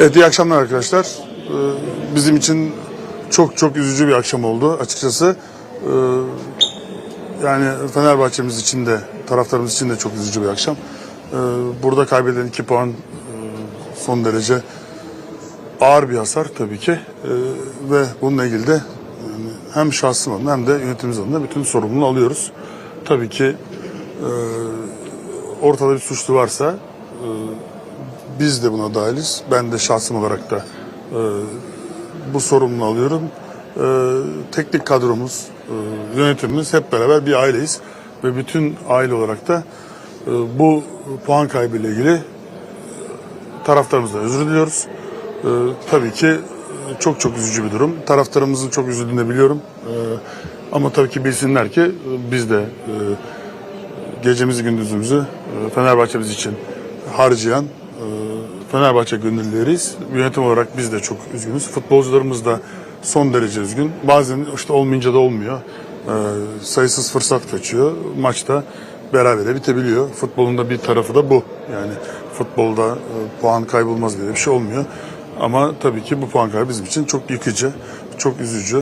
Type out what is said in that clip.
Evet iyi akşamlar arkadaşlar. Ee, Bizim için çok çok üzücü bir akşam oldu açıkçası. Ee, Yani Fenerbahçe'miz için de taraftarımız için de çok üzücü bir akşam. Ee, Burada kaybedilen iki puan e, son derece ağır bir hasar tabii ki. Ee, Ve bununla ilgili de yani hem şahsım adına hem de yönetimimiz adına bütün sorumluluğu alıyoruz. Tabii ki e, ortada bir suçlu varsa biz de buna dahiliz. Ben de şahsım olarak da e, bu sorumluluğu alıyorum. E, teknik kadromuz, e, yönetimimiz hep beraber bir aileyiz. Ve bütün aile olarak da e, bu puan kaybıyla ilgili taraftarımızdan özür diliyoruz. E, tabii ki çok çok üzücü bir durum. Taraftarımızın çok üzüldüğünü biliyorum. E, ama tabii ki bilsinler ki e, biz de e, gecemizi gündüzümüzü e, Fenerbahçe'miz için harcayan Fenerbahçe gönüllüleriyiz. Yönetim olarak biz de çok üzgünüz. Futbolcularımız da son derece üzgün. Bazen işte olmayınca da olmuyor. E, Sayısız fırsat kaçıyor. Maçta berabere bitebiliyor. Futbolun da bir tarafı da bu. Yani futbolda e, puan kaybolmaz diye bir şey olmuyor. Ama tabii ki bu puan kaybı bizim için çok yıkıcı, çok üzücü.